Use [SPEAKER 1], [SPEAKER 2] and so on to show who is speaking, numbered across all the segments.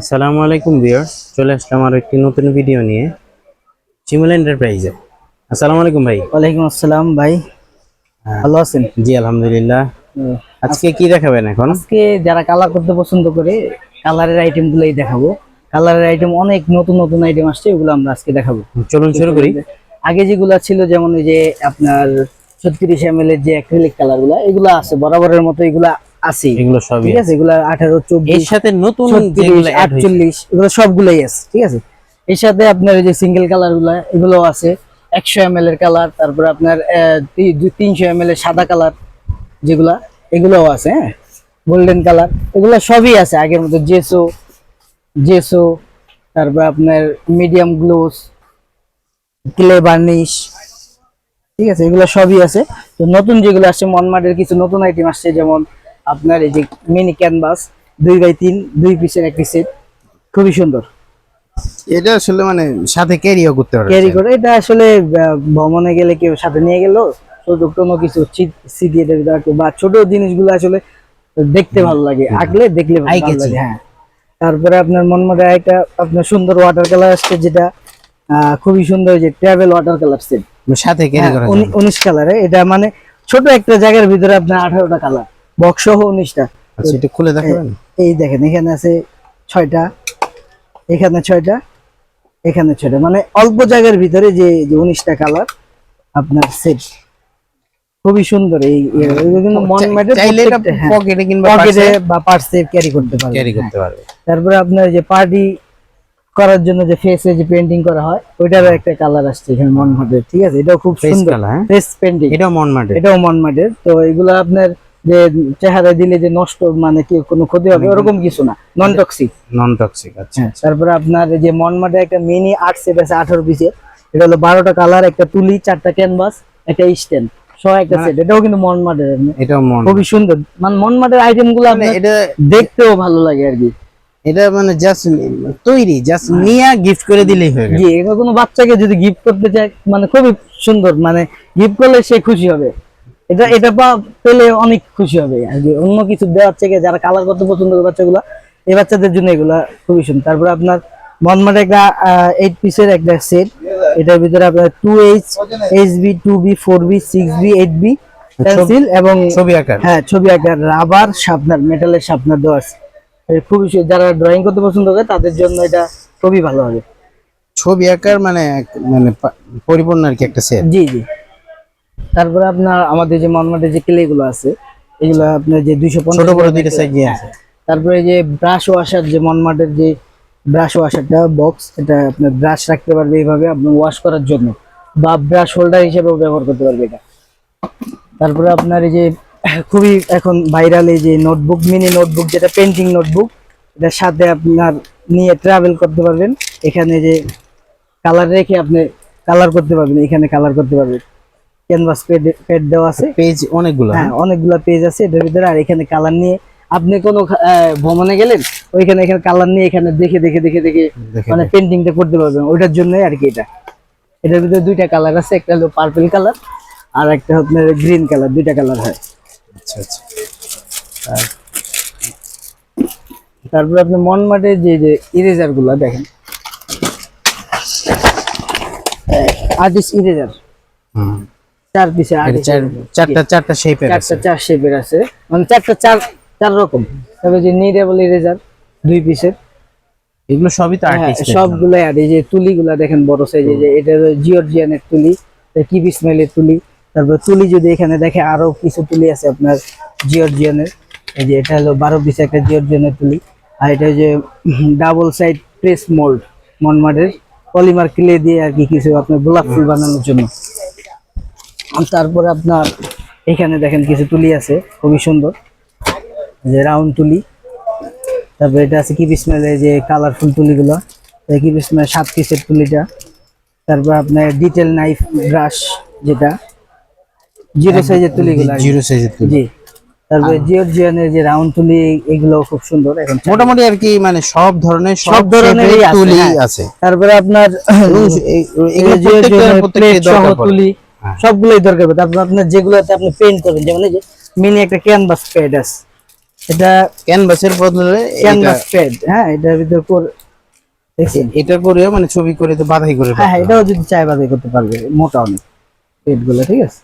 [SPEAKER 1] আসসালামু আলাইকুম ভিউয়ার্স চলে আসলাম আরও একটি নতুন ভিডিও নিয়ে চিমল এন্টারপ্রাইজে আসসালামু আলাইকুম ভাই।
[SPEAKER 2] ওয়ালাইকুম আসসালাম ভাই। ভালো আছেন?
[SPEAKER 1] জি আলহামদুলিল্লাহ। আজকে কি দেখাবেন এখন?
[SPEAKER 2] আজকে যারা কালার করতে পছন্দ করে কালারের আইটেম গুলোই দেখাবো। কালারের আইটেম অনেক নতুন নতুন আইটেম আসছে ওগুলো আমরা আজকে দেখাবো।
[SPEAKER 1] চলুন শুরু করি।
[SPEAKER 2] আগে যেগুলা ছিল যেমন এই যে আপনার ছত্রিশ এম এর যে অ্যাক্রিলিক কালারগুলা এগুলো আছে বরাবরের মতো এগুলা আছে
[SPEAKER 1] এগুলো সবই
[SPEAKER 2] ঠিক আছে এগুলা আঠারো
[SPEAKER 1] এর
[SPEAKER 2] চব্বিশ
[SPEAKER 1] সাথে নতুন যেগুলো add হয়েছে,
[SPEAKER 2] আটচল্লিশ এগুলো সবগুলোই আছে ঠিক আছে? এর সাথে আপনার এই যে সিঙ্গেল কালারগুলা এগুলো আছে। একশো এম এর কালার তারপরে আপনার তিনশো এম এর সাদা কালার যেগুলা এগুলোও আছে হ্যাঁ? গোল্ডেন কালার এগুলো সবই আছে। আগের মতো জেসো জেসো তারপর আপনার মিডিয়াম গ্লোস ক্লে বার্নিশ ঠিক আছে? এগুলো সবই আছে। তো নতুন যেগুলো আসছে মনমার্টের কিছু নতুন আইটেম আসছে যেমন আপনার এই যে মিনি ক্যানভাস দুই বাই তিন দুই পিসের একটি সেট খুবই সুন্দর।
[SPEAKER 1] এটা আসলে মানে সাথে ক্যারিও করতে পারবে।
[SPEAKER 2] ক্যারি করে এটা আসলে ভ্রমণে গেলে কেউ সাথে নিয়ে গেল কোনো কিছু সিটি বা ছোট জিনিসগুলো আসলে দেখতে ভালো লাগে আঁকলে দেখলে ভালো লাগে হ্যাঁ। তারপরে আপনার মন মধ্যে একটা আপনার সুন্দর ওয়াটার কালার আসছে যেটা খুবই সুন্দর যে ট্রাভেল ওয়াটার কালার সেট
[SPEAKER 1] সাথে ক্যারি করা যাবে।
[SPEAKER 2] উনিশ কালারে এটা মানে ছোট একটা জায়গার ভিতরে আপনার আঠারোটা কালার বক্স সহ উনিশটা
[SPEAKER 1] আচ্ছা এটা খুলে দেখাবেন?
[SPEAKER 2] এই দেখেন এখানে আছে ছয়টা এখানে ছয়টা এখানে ছয়টা। মানে অল্প জায়গার ভিতরে যে যে উনিশটা কালার আপনার সেট খুবই সুন্দর এই মন মেটে
[SPEAKER 1] চাইলে এটা পকেটে কিংবা
[SPEAKER 2] পকেটে বা পার্সে ক্যারি করতে পারবে
[SPEAKER 1] ক্যারি করতে পারবে
[SPEAKER 2] তারপরে আপনার যে পার্টি করার জন্য যে ফেসে যে পেন্টিং করা হয় ওইটারও একটা কালার আসছে এখানে মন মাঠের ঠিক আছে? এটাও খুব সুন্দর।
[SPEAKER 1] হ্যাঁ?
[SPEAKER 2] ফেস
[SPEAKER 1] এটাও মন মাঠে
[SPEAKER 2] এটাও মন মাঠের তো এগুলো আপনার যে চেহারা দিলে যে নষ্ট মানে কি কোনো ক্ষতি হবে ওরকম কিছু না। নন টক্সিক
[SPEAKER 1] নন টক্সিক আচ্ছা।
[SPEAKER 2] হ্যাঁ তারপরে আপনার যে মন মাঠে একটা মিনি আর্ট সেট আছে আঠারো পিসের এটা হলো বারোটা কালার একটা তুলি চারটা ক্যানভাস একটা স্ট্যান্ড সহ একটা সেট এটাও কিন্তু মন
[SPEAKER 1] এটাও মন
[SPEAKER 2] খুবই সুন্দর। মানে আইটেমগুলো
[SPEAKER 1] মানে এটা
[SPEAKER 2] দেখতেও ভালো লাগে আর কি।
[SPEAKER 1] এটা মানে জাস্ট তৈরি জাস্ট নিয়া গিফট করে দিলেই হয়ে গেল।
[SPEAKER 2] কোনো বাচ্চাকে যদি গিফট করতে চায় মানে খুবই সুন্দর মানে গিফট করলে সে খুশি হবে। এটা এটা পা পেলে অনেক খুশি হবে। আর কি অন্য কিছু দেওয়ার থেকে যারা কালার করতে পছন্দ করে বাচ্চাগুলা এই বাচ্চাদের জন্য এগুলা খুবই সুন্দর। তারপরে আপনার মনমাটে একটা এইট পিসের একটা সেট এটার ভিতরে আপনার two H H B two B four B six B eight B pencil এবং
[SPEAKER 1] ছবি আকার।
[SPEAKER 2] হ্যাঁ ছবি আঁকার রাবার শার্পনার মেটালের শার্পনার দেওয়া আছে। খুবই যারা ড্রয়িং করতে পছন্দ করে তাদের জন্য এটা খুবই ভালো হবে।
[SPEAKER 1] ছবি আকার মানে মানে পরিপূর্ণ আর কি একটা সেট
[SPEAKER 2] জি জি। তারপরে আপনার আমাদের যে মনমাটের যে ক্লে গুলো আছে এগুলো আপনার যে দুইশো
[SPEAKER 1] ছোট বড় দুইটা সাইজ আছে।
[SPEAKER 2] তারপরে যে ব্রাশ ওয়াশার যে মনমাটের যে ব্রাশ ওয়াশারটা বক্স এটা আপনার ব্রাশ রাখতে পারবে এইভাবে আপনার ওয়াশ করার জন্য। বা ব্রাশ হোল্ডার হিসেবেও ব্যবহার করতে পারবে এটা। তারপরে আপনার এই যে খুবই এখন ভাইরাল এই যে নোটবুক মিনি নোটবুক যেটা পেন্টিং নোটবুক এটার সাথে আপনার নিয়ে ট্রাভেল করতে পারবেন। এখানে যে কালার রেখে আপনি কালার করতে পারবেন এখানে কালার করতে পারবেন। ক্যানভাস পেড দেওয়া আছে।
[SPEAKER 1] পেজ অনেকগুলো।
[SPEAKER 2] হ্যাঁ অনেকগুলা পেজ আছে এটার ভিতরে। আর এখানে কালার নিয়ে আপনি কোনো ভ্রমণে গেলেন ওইখানে এখানে কালার নিয়ে এখানে দেখে দেখে দেখে দেখে মানে পেন্টিংটা করতে পারবেন। ওইটার জন্যই আর কি এটা। এটার ভিতরে দুইটা কালার আছে একটা হলো পার্পল কালার আর একটা আপনার গ্রিন কালার দুইটা কালার হয়।
[SPEAKER 1] আচ্ছা আচ্ছা।
[SPEAKER 2] তারপরে আপনি মন মাঠে যে যে ইরেজারগুলা দেখেন। আর্টিস্ট ইরেজার
[SPEAKER 1] হুম।
[SPEAKER 2] চার পিসে
[SPEAKER 1] চারটা চারটা শেপের
[SPEAKER 2] চারটা চার শেপের আছে। মানে চারটা চার চার রকম। তবে যে নিডেবল ইরেজার দুই পিসের।
[SPEAKER 1] এগুলো সবই তো
[SPEAKER 2] হ্যাঁ,
[SPEAKER 1] আর্টিস্ট
[SPEAKER 2] সবগুলাই আর এই যে তুলিগুলা দেখেন বড় সাইজে যে এটা জিওরজিয়ানের তুলি কিবি স্মাইলের তুলি। তারপর তুলি যদি এখানে দেখে আরও কিছু তুলি আছে আপনার জিওরজিয়ানের এই যে এটা হলো বারো পিস একটা জিওরজিয়ানের তুলি। আর এটা যে ডাবল সাইড প্রেস মোল্ড মনমাডের পলিমার ক্লে দিয়ে আর কি কিছু আপনার গোলাপ ফুল বানানোর জন্য। তারপরে আপনার এখানে দেখেন কিছু তুলি আছে খুবই সুন্দর। যে রাউন্ড তুলি। তারপরে এটা আছে কি যে কালারফুল তুলিগুলো। কি বিসমেল সাত পিসের তুলিটা। তারপর আপনার ডিটেল নাইফ ব্রাশ যেটা। জিরো সাইজের তুলিগুলো
[SPEAKER 1] জিরো সাইজের তুলি।
[SPEAKER 2] জি। তারপরে জিওরজিয়ানের যে রাউন্ড তুলি এগুলো খুব সুন্দর। এখন
[SPEAKER 1] মোটামুটি আর কি মানে সব ধরনের
[SPEAKER 2] সব আছে,
[SPEAKER 1] তুলি
[SPEAKER 2] হ্যাঁ।
[SPEAKER 1] আছে।
[SPEAKER 2] তারপরে আপনার
[SPEAKER 1] এগুলো পড়ে।
[SPEAKER 2] তুলি। সবগুলোই দরকার পড়ে তারপর আপনার যেগুলোতে আপনি পেইন্ট করবেন যেমন এই যে মিনি একটা ক্যানভাস প্যাড আছে। এটা
[SPEAKER 1] ক্যানভাসের বদলে
[SPEAKER 2] ক্যানভাস প্যাড হ্যাঁ এটার ভিতর করে
[SPEAKER 1] এটার পরেও মানে ছবি করে তো বাধাই করে
[SPEAKER 2] হ্যাঁ হ্যাঁ এটাও যদি চাই বাধাই করতে পারবে মোটা অনেক প্যাডগুলো ঠিক আছে?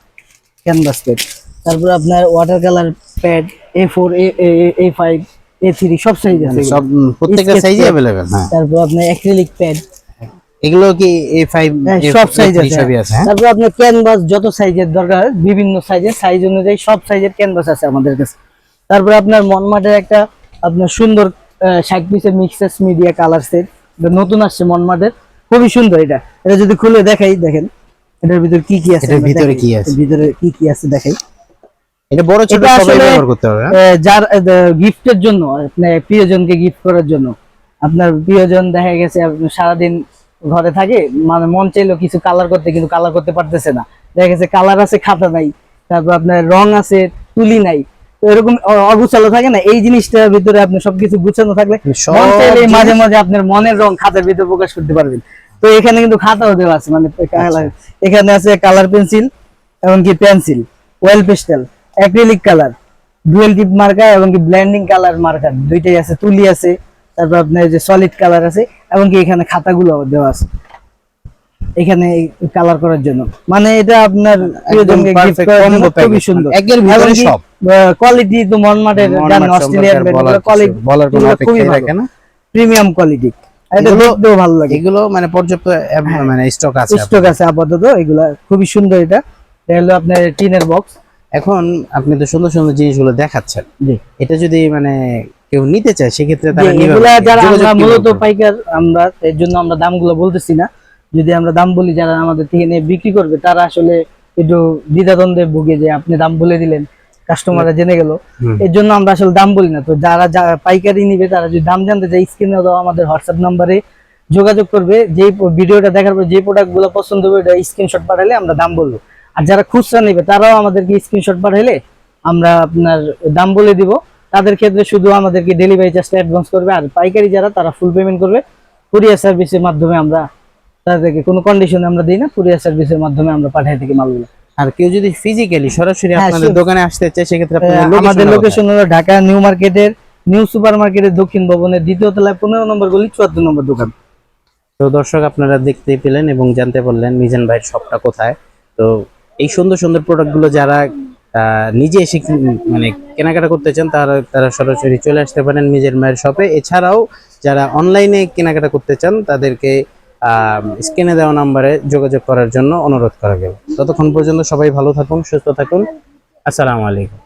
[SPEAKER 2] ক্যানভাস প্যাড তারপর আপনার water colour pad A four A five A three সব সাইজ আছে
[SPEAKER 1] সব উম, প্রত্যেকটা সাইজে অ্যাভেলেবেল হ্যাঁ।
[SPEAKER 2] তারপর আপনার অ্যাক্রিলিক প্যাড
[SPEAKER 1] এগুলো কি এ
[SPEAKER 2] হ্যাঁ, সব সাইজ আছে।
[SPEAKER 1] হ্যাঁ?
[SPEAKER 2] তারপর আপনার ক্যানভাস যত সাইজের দরকার বিভিন্ন সাইজের সাইজ অনুযায়ী সব সাইজের ক্যানভাস আছে আমাদের কাছে। তারপর আপনার মনমাটের একটা আপনার সুন্দর ষাট পিসের মিক্সাস মিডিয়া কালার সেট নতুন আসছে মনমাটের। খুবই সুন্দর এটা। এটা যদি খুলে দেখাই দেখেন এটার ভিতরে কি কি আছে?
[SPEAKER 1] এটার ভিতরে কি আছে?
[SPEAKER 2] ভিতরে কি কি আছে দেখাই।
[SPEAKER 1] এটা বড় ছোট সবাই ব্যবহার করতে পারবে হ্যাঁ?
[SPEAKER 2] যার গিফটের জন্য আপনার প্রিয়জনকে গিফট করার জন্য। আপনার প্রিয়জন দেখা গেছে আপনি সারাদিন ঘরে থাকে মানে মন চাইলো কিছু কালার করতে কিন্তু কালার করতে পারতেছে না। দেখা গেছে কালার আছে খাতা নাই তারপর আপনার রং আছে তুলি নাই। তো এরকম অগুছালো থাকে না এই জিনিসটার ভিতরে আপনি সবকিছু গুছানো থাকলে মন চাইলে মাঝে মাঝে আপনার মনের রং খাতার ভিতরে প্রকাশ করতে পারবেন। তো এখানে কিন্তু খাতাও দেওয়া আছে মানে এখানে আছে কালার পেন্সিল এমনকি pencil oil pastel acrylic colour dual tip marker এবং কি ব্লেন্ডিং কালার মার্কার দুইটাই আছে তুলি আছে। তারপর আপনার যে সলিড কালার আছে এবং কি এখানে খাতাগুলো দেওয়া আছে। এখানে কালার করার জন্য। মানে এটা আপনার প্রিয়জনকে গিফট করার খুবই সুন্দর।
[SPEAKER 1] একের ভিতরে সব।
[SPEAKER 2] কোয়ালিটি তো মনমাটের
[SPEAKER 1] কিছু-
[SPEAKER 2] কোয়ালিটি
[SPEAKER 1] বলার কোনো অপেক্ষাই রাখে না।
[SPEAKER 2] প্রিমিয়াম কোয়ালিটি
[SPEAKER 1] এগুলো-
[SPEAKER 2] ভালো লাগে।
[SPEAKER 1] এগুলো মানে পর্যাপ্ত এব- মানে স্টক আছে
[SPEAKER 2] স্টক আছে আপাতত এগুলা খুবই সুন্দর এটা। এটা হলো আপনার টিনের বক্স
[SPEAKER 1] এখন আপনি তো সুন্দর সুন্দর জিনিসগুলো দেখাচ্ছেন। এটা যদি মানে কেউ নিতে চায় সেক্ষেত্রে তারা
[SPEAKER 2] এগুলা যারা আমরা মূলত পাইকার আমরা এর জন্য আমরা দামগুলো বলতেছি না। যদি আমরা দাম বলি যারা আমাদের থেকে নিয়ে বিক্রি করবে তারা আসলে একটু দ্বিধাদ্বন্দ্বে ভুগে যে আপনি দাম বলে দিলেন কাস্টমাররা জেনে গেল। এর জন্য আমরা আসলে দাম বলি না। তো যারা পাইকারি নিবে তারা যদি দাম জানতে চায় স্ক্রিনে দেওয়া আমাদের হোয়াটসঅ্যাপ নাম্বারে যোগাযোগ করবে। যে ভিডিওটা দেখার পর যে প্রোডাক্টগুলো পছন্দ হবে ওটা স্ক্রিনশট পাঠালে আমরা দাম বলব। আর যারা খুচরা নেবে তারাও আমাদেরকে স্ক্রিনশট পাঠাইলে আমরা আপনার দাম বলে দিব। তাদের ক্ষেত্রে শুধু আমাদেরকে ডেলিভারি চার্জটা অ্যাডভান্স করবে আর পাইকারি যারা তারা ফুল পেমেন্ট করবে। কুরিয়ার সার্ভিসের মাধ্যমে আমরা তাদেরকে কোনো কন্ডিশনে আমরা দিই না কুরিয়ার সার্ভিসের মাধ্যমে আমরা পাঠাই থাকি মালগুলো।
[SPEAKER 1] আর কেউ যদি ফিজিক্যালি সরাসরি
[SPEAKER 2] হ্যাঁ,
[SPEAKER 1] আপনাদের দোকানে আসতে চায় সেক্ষেত্রে
[SPEAKER 2] আহ, আমাদের লোকেশন হলো ঢাকা নিউ মার্কেটের নিউ সুপার মার্কেটের দক্ষিণ ভবনের দ্বিতীয় তলায় পনেরো নম্বর গলি চুয়াত্তর নম্বর দোকান।
[SPEAKER 1] তো দর্শক আপনারা দেখতে পেলেন এবং জানতে পারলেন মিজান ভাইয়ের শপটা কোথায়। তো এই সুন্দর সুন্দর প্রোডাক্টগুলো যারা নিজে এসে মানে কেনাকাটা করতে চান, তারা তারা সরাসরি চলে আসতে পারেন নিজের মায়ের শপে এছাড়াও যারা অনলাইনে কেনাকাটা করতে চান, তাদেরকে স্ক্রিনে দেওয়া নাম্বারে যোগাযোগ করার জন্য অনুরোধ করা গেল। ততক্ষণ পর্যন্ত সবাই ভালো থাকুন, সুস্থ থাকুন। আসসালামু আলাইকুম।